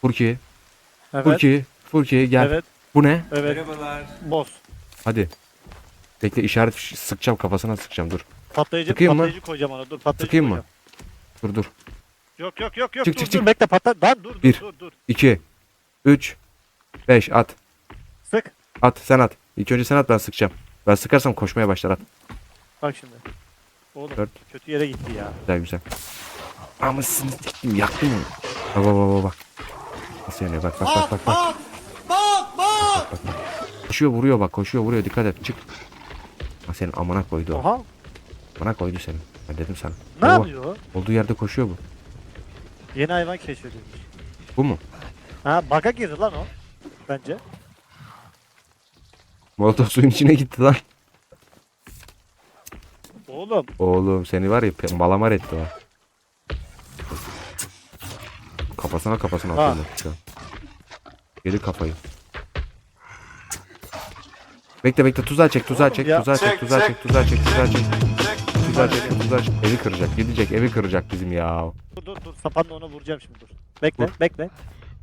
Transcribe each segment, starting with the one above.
Furki. Evet. Furki. Furki gel. Evet. Bu ne? Evet. Merhabalar. Boss. Hadi. Bekle işaret fiş- sıkacağım kafasına sıkacağım dur. Patlayıcı, Sıkayım mı? patlayıcı koyacağım ona. Dur patlayıcı Sıkayım mı? koyacağım. Dur dur. Yok yok yok yok. Çık, dur, çık, dur, çık. Bekle patla. Lan dur dur Bir. dur dur. 2 3 5 at. Sık. At sen at. İlk önce sen at ben sıkacağım. Ben sıkarsam koşmaya başlar at. Bak şimdi. Oğlum Dört. kötü yere gitti ya. Güzel güzel. Ama ettim yaktım onu. Bak bak bak bak bak. Nasıl yanıyor bak bak bak bak bak. Bak, bak. Koşuyor vuruyor bak koşuyor vuruyor dikkat et çık. Ha senin amına koydu o. Oha. Amına koydu seni. Ben dedim sana. Ne Baba, yapıyor? Olduğu yerde koşuyor bu. Yeni hayvan keşfedilmiş. Bu mu? Ha baka girdi lan o. Bence. Molotov suyun içine gitti lan. Oğlum. Oğlum seni var ya pe- malamar etti o. Kafasına kafasına Ha. atıyorlar şu an. Geri kafayı. Bekle bekle tuzağa çek tuzağa çek ya. tuzağa çek Çek, tuzağa çek, çek tuzağa çek tuzağa çek tuzağa çek tuzağa çek evi kıracak gidecek evi kıracak bizim ya. Dur dur dur. Sapanla ona vuracağım şimdi dur. Bekle Vur. bekle.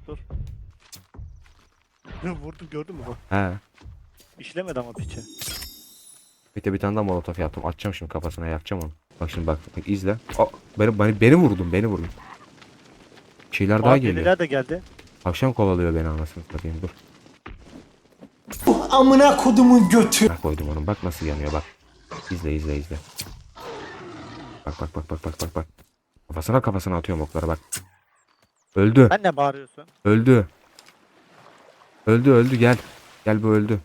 Dur. Vurdum gördün mü bu? He. İşlemedi ama piçe. Bekle bir tane daha molotof yaptım atacağım şimdi kafasına yakacağım onu. Bak şimdi bak, bak izle. Aa, beni, beni, beni vurdun beni vurdun. Şeyler daha geliyor. deliler de geldi. Akşam kovalıyor beni anasını satayım dur. Amına kodumun götü. Bak koydum onu bak nasıl yanıyor bak. İzle izle izle. Bak bak bak bak bak bak bak. Kafasına kafasına atıyorum okları bak. Öldü. Sen ne bağırıyorsun? Öldü. Öldü öldü gel. Gel bu öldü.